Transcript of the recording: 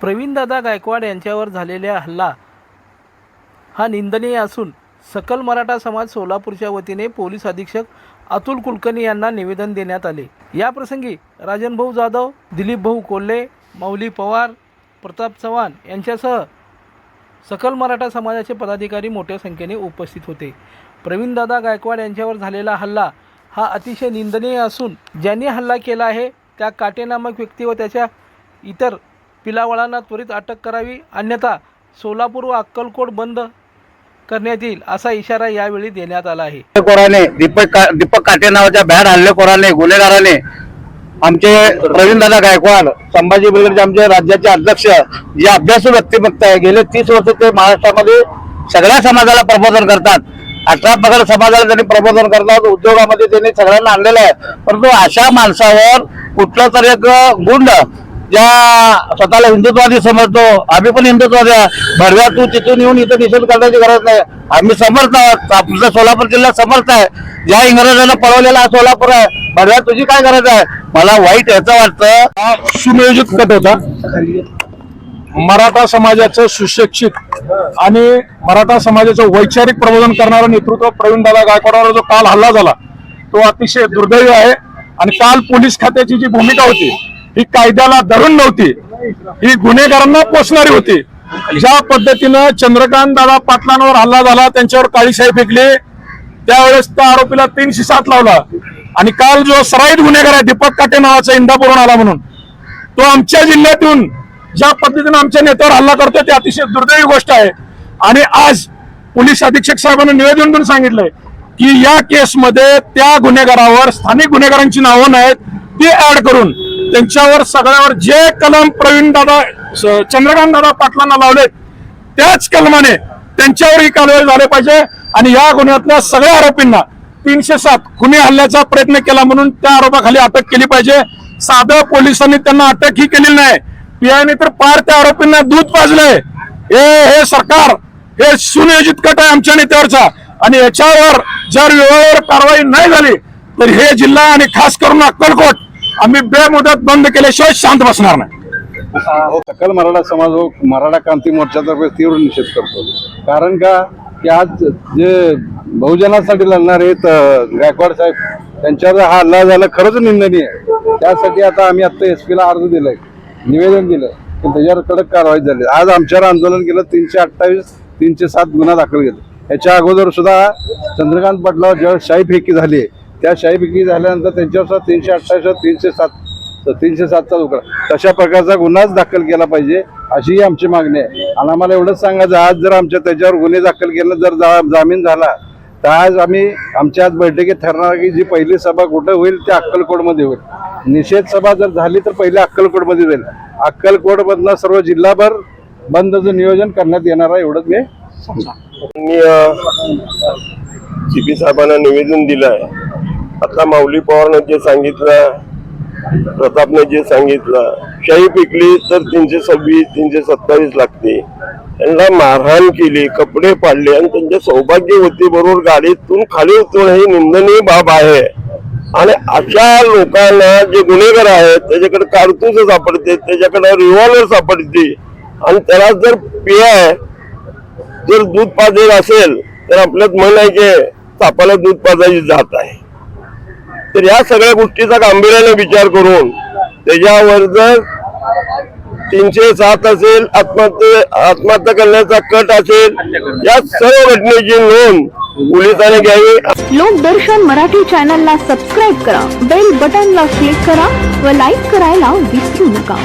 प्रवीणदादा गायकवाड यांच्यावर झालेला हल्ला हा निंदनीय असून सकल मराठा समाज सोलापूरच्या वतीने पोलीस अधीक्षक अतुल कुलकर्णी यांना निवेदन देण्यात आले. याप्रसंगी राजनभाऊ जाधव दिलीपभाऊ कोल्हे मौली पवार प्रताप चव्हाण यांच्यासह सकल मराठा समाजाचे पदाधिकारी मोठ्या संख्येने उपस्थित होते. प्रवीणदादा गायकवाड यांच्यावर झालेला हल्ला हा अतिशय निंदनीय असून ज्यांनी हल्ला केला आहे त्या काटेनामक व्यक्ती व त्याच्या इतर पिलावळांना त्वरित अटक करावी अन्यथा सोलापूर व अक्कलकोट बंद करण्यात येईल असा इशारा यावेळी देण्यात आला आहे. हल्लेखोराने दीपक का- दीपक काटे नावाच्या बॅड हल्लेखोराने गुन्हेगाराने. आमचे प्रवीणदादा गायकवाड संभाजी ब्रिगेडचे आमचे राज्याचे अध्यक्ष जे अभ्यासू व्यक्तिमत्व आहे गेले तीस वर्ष ते महाराष्ट्रामध्ये सगळ्या समाजाला प्रबोधन करतात. अठरा पगार समाजाला त्यांनी प्रबोधन करतात उद्योगामध्ये त्यांनी सगळ्यांना आणलेलं आहे. परंतु अशा माणसावर कुठलं तरी एक गुंड ज्या स्वतःला हिंदुत्वादी समजतो. आम्ही पण हिंदुत्वादी भरव्या तू तिथून येऊन इथं निषेध करण्याची गरज नाही. आम्ही समर्थ आहोत. सोलापूर जिल्हा समर्थ आहे. ज्या इंग्रजांना पळवलेला सोलापूर आहे. भरव्या तुझी काय गरज आहे? मला वाईट याचं वाटतं. हा सुनियोजित कट होता. मराठा समाजाचं सुशिक्षित आणि मराठा समाजाचं वैचारिक प्रबोधन करणारं नेतृत्व प्रवीण दादा गायकवाडावर जो काल हल्ला झाला तो अतिशय दुर्दैवी आहे. आणि काल पोलीस खात्याची जी भूमिका होती ही कायद्याला धरून नव्हती. ही गुन्हेगारांना पोचणारी होती. ज्या पद्धतीनं चंद्रकांत दादा पाटलांवर हल्ला झाला त्यांच्यावर काळीशाही फेकली त्यावेळेस त्या आरोपीला तीनशे सात लावला. आणि काल जो सराईत गुन्हेगार आहे दीपक काटे नावाचा इंदापूरून आला म्हणून तो आमच्या जिल्ह्यातून ज्या पद्धतीनं आमच्या नेत्यावर हल्ला करतो ते अतिशय दुर्दैवी गोष्ट आहे. आणि आज पोलीस अधीक्षक साहेबांनी निवेदन देऊन सांगितलंय की या केसमध्ये त्या गुन्हेगारावर स्थानिक गुन्हेगारांची नावं नाहीत ती ऍड करून त्यांच्यावर सगळ्यावर जे कलम प्रवीण दादा चंद्रकांत दादा पाटलांना लावलेत त्याच कलमाने त्यांच्यावरही कारवाई झाली पाहिजे. आणि या गुन्ह्यातल्या सगळ्या आरोपींना तीनशे सात खुनी हल्ल्याचा प्रयत्न केला म्हणून त्या आरोपाखाली अटक केली पाहिजे. साधं पोलिसांनी त्यांना अटक ही केलेली नाही. पीआयने तर पार त्या आरोपींना दूध पाजलंय हे हे सरकार हे सुनियोजित गट आहे आमच्या नेत्यावरचा. आणि याच्यावर जर वेळेवर कारवाई नाही झाली तर हे जिल्हा आणि खास करून अक्कलकोट आम्ही बेमुदत बंद केल्याशिवाय शांत बसणार नाही. हो, सकल मराठा समाज हो मराठा क्रांती मोर्चातर्फे तीव्र निषेध करतो. कारण का की आज जे बहुजनासाठी लढणार आहेत गायकवाड साहेब त्यांच्यावर हा हल्ला झाला खरंच निंदनीय आहे. त्यासाठी आता आम्ही आता एस पीला अर्ज दिलाय निवेदन दिलं की त्याच्यावर कडक कारवाई झाली. आज आमच्यावर आंदोलन केलं तीनशे अठ्ठावीस तीनशे सात गुन्हा दाखल केले. याच्या अगोदर सुद्धा चंद्रकांत पाटलावर ज्यावेळी शाही फेकी झाली आहे त्या शाही फेकी झाल्यानंतर त्यांच्यावर तीनशे अठ्ठावीस तीनशे सात तर तीनशे सातचा तुकडा तशा प्रकारचा गुन्हाच दाखल केला पाहिजे अशीही आमची मागणी आहे. आणि आम्हाला एवढंच सांगायचं आज जर आमच्या त्याच्यावर गुन्हे दाखल केलं जर जा- जामीन झाला तर आज आम्ही आमच्या आज बैठकीत ठरणार की जी पहिली सभा कुठं होईल ती अक्कलकोटमध्ये होईल. निषेध सभा जर झाली तर पहिली अक्कलकोटमध्ये होईल. अक्कलकोटमधनं सर्व जिल्हाभर बंदचं नियोजन करण्यात येणार आहे एवढंच मी सीपी साहेबांना निवेदन दिलं आहे. आता माऊली पवारनं जे सांगितलं प्रतापने जे सांगितलं शाही पिकली तर तीनशे सव्वीस तीनशे सत्तावीस लागते. त्यांना मारहाण केली कपडे पाडले आणि त्यांचे सौभाग्यवती बरोबर गाडीतून खाली उतरून ही निंदनीय बाब आहे. आणि अशा लोकांना जे गुन्हेगार आहेत त्याच्याकडे कारतूस सापडते त्याच्याकडे रिव्हॉल्वर सापडते. आणि त्याला जर पियाय जर दूध पाजेल असेल तर आपल्यात म्हण आहे की सापाला दूध पाजायची जात आहे. तर या सगळ्या गोष्टीचा गांभीर्याने विचार करून त्याच्यावर जर तीनशे सात असेल आत्महत्या आत्महत्या करण्याचा कट असेल या सर्व घटनेची नोंद पोलिसांनी घ्यावी. लोकदर्शन मराठी चॅनलला सबस्क्राईब करा बेल बटनला क्लिक करा व लाईक करायला विसरू नका.